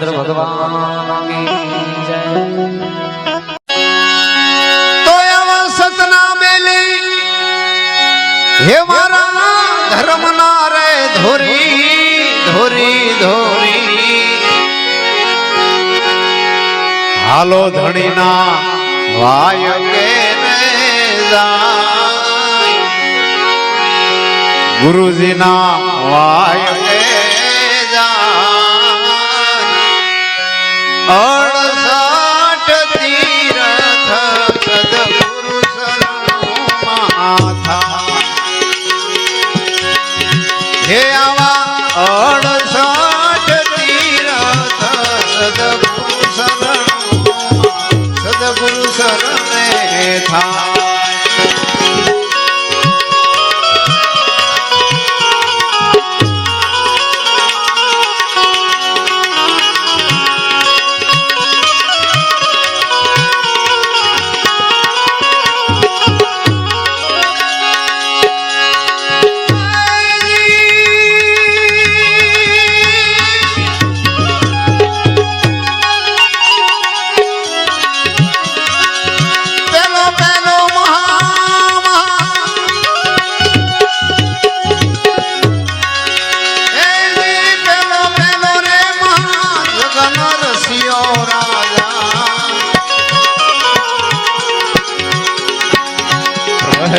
રામચંદ્ર ભગવાન સતના મેલી હે મારા ધર્મના રે ધોરી ધોરી ધોરી. હાલો ધણીના વાય કે ને જાય. ગુરુજીના વાય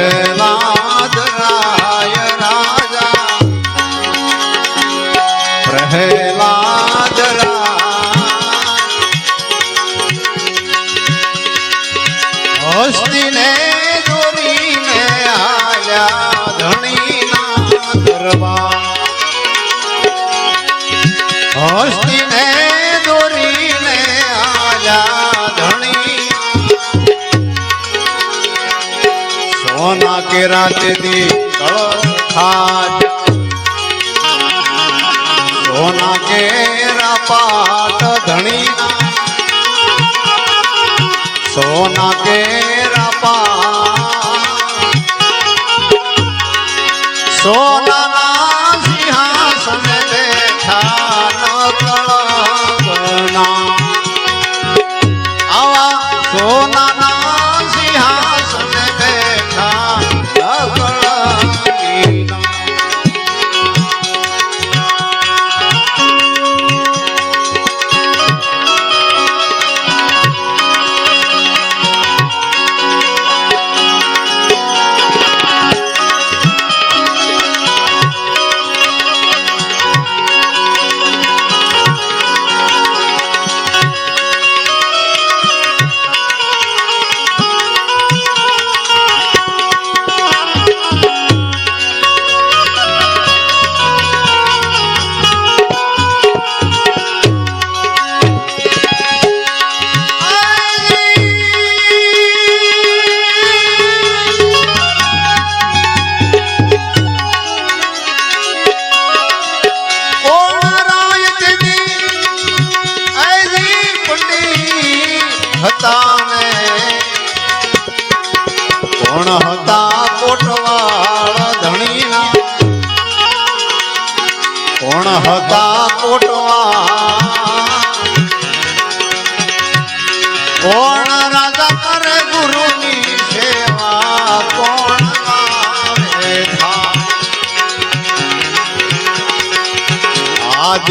Yeah. કે રાતેથી દી ખાજ. સોના કે પાટ ધણી. સોના કેરા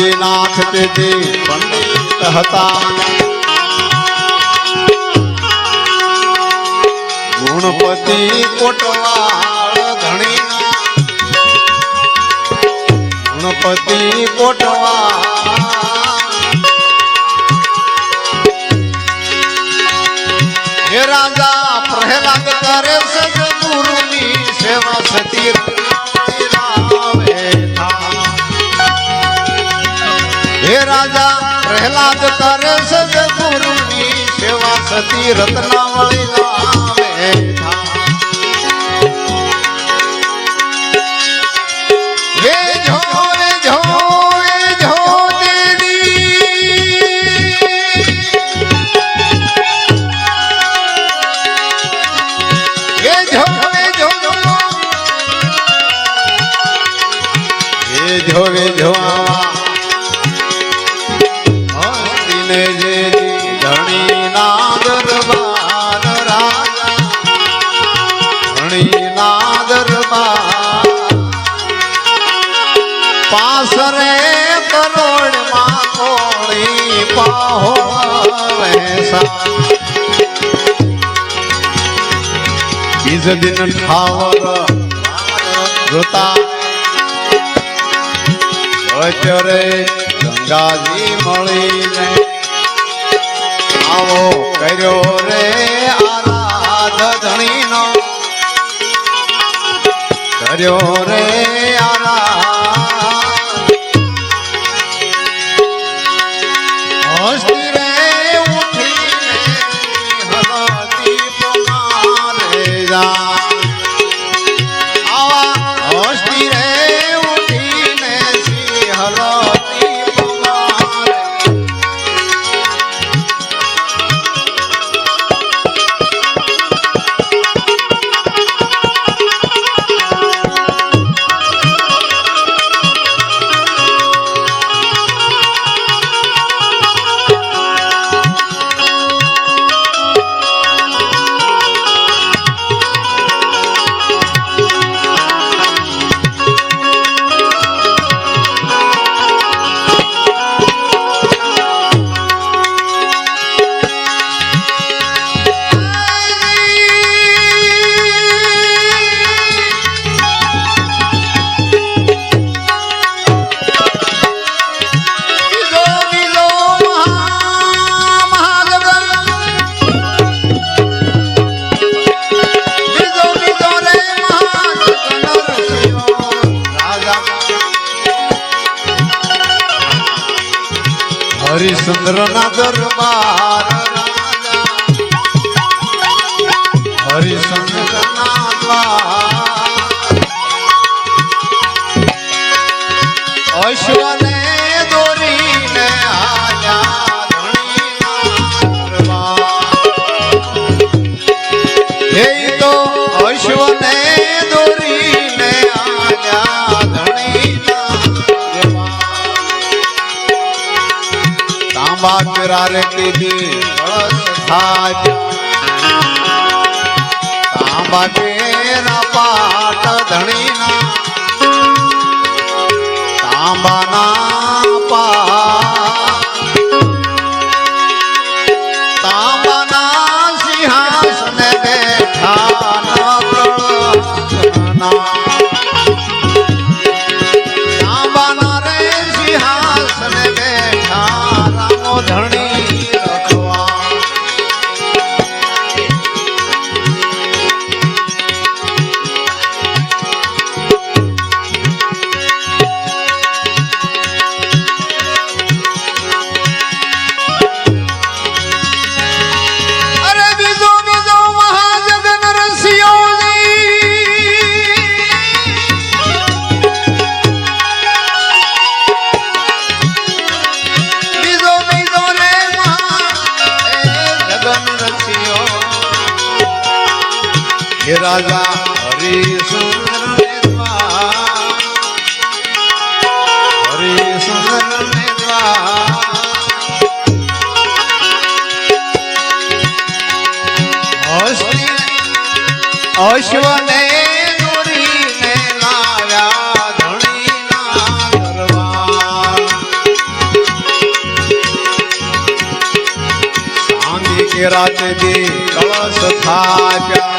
આદિનાથ તે પંડિત હતા. ગુણપતિ કોટવાળ ધણીના ગુણપતિ કોટવાળ. હે રાજા રાજા પ્રહલાદ કરે સદગુરુની સેવા સતી રત્નાવળી લાવે આશરે કરોડમાં કોળી પાહો બીજ દિન ઠાવર જોતા અત્યારે ગંગાજી મળીને આવો કર્યો રે આરાધ ધણીનો કર્યો રે આરાધ હરિશ્ચંદ્ર ના દરબાર કીધી કળશ થાય તાંબા કેરા પાટ ધણીના તાંબાના પા રાતે દી કળશ થાપ્યા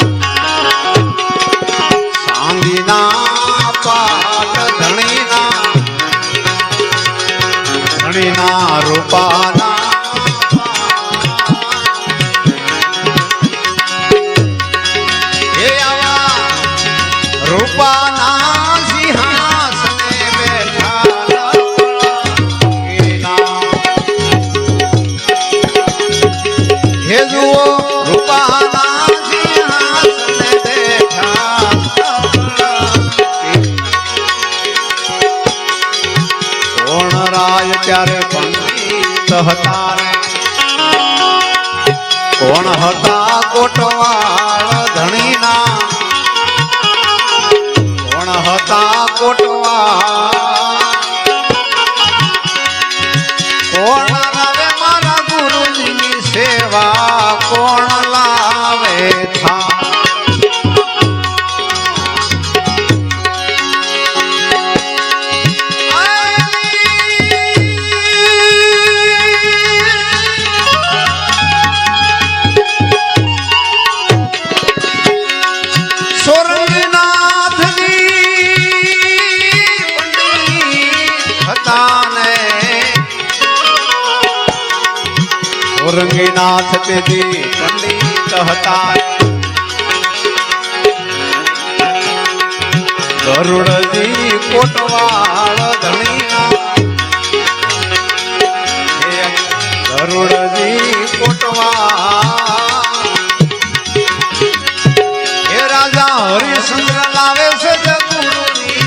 હતા કોણ હતા કોટવાળ ધણીના? કોણ હતા કોટવાળ? કોણ લાવે મારા ગુરુજીની સેવા? કોણ લાવે થા ઔરંગીનાથ તેથી પંડિત હતા ગરુડજી કોટવાળ ધણીના ગરુડજી કોટવાળ રાજા હરિશ્ચંદ્ર લાવે છે જગુરુની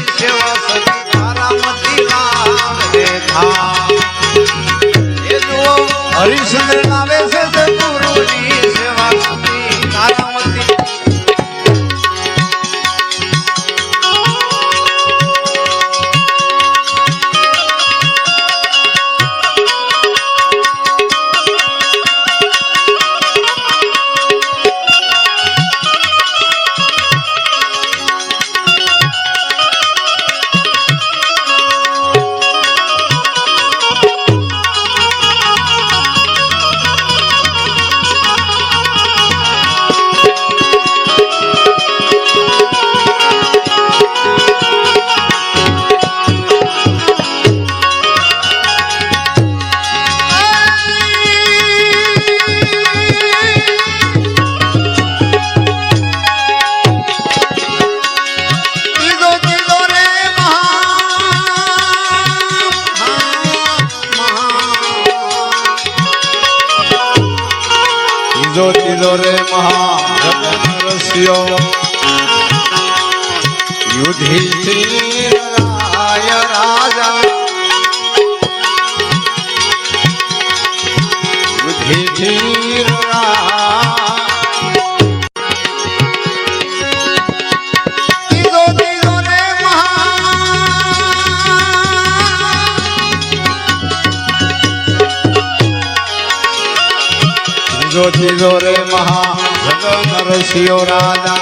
જગન રાધા.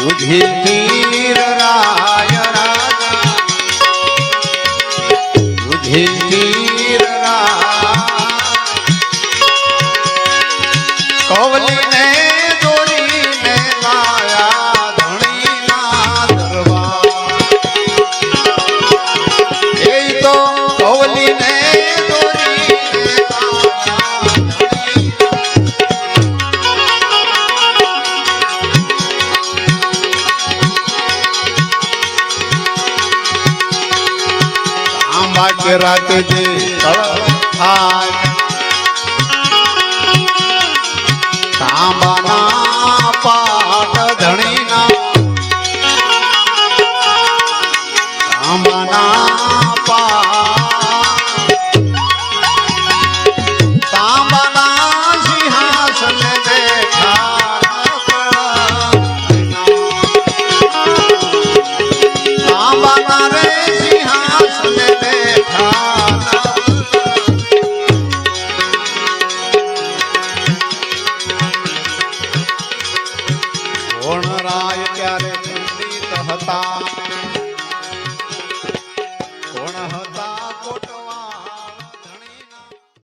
યુધિષ્ઠિર આંબા કે રાતે જે તળ થાય તાંબાના પાટ ધણીના તાંબાના તાંબાના સિંહાસન બેઠા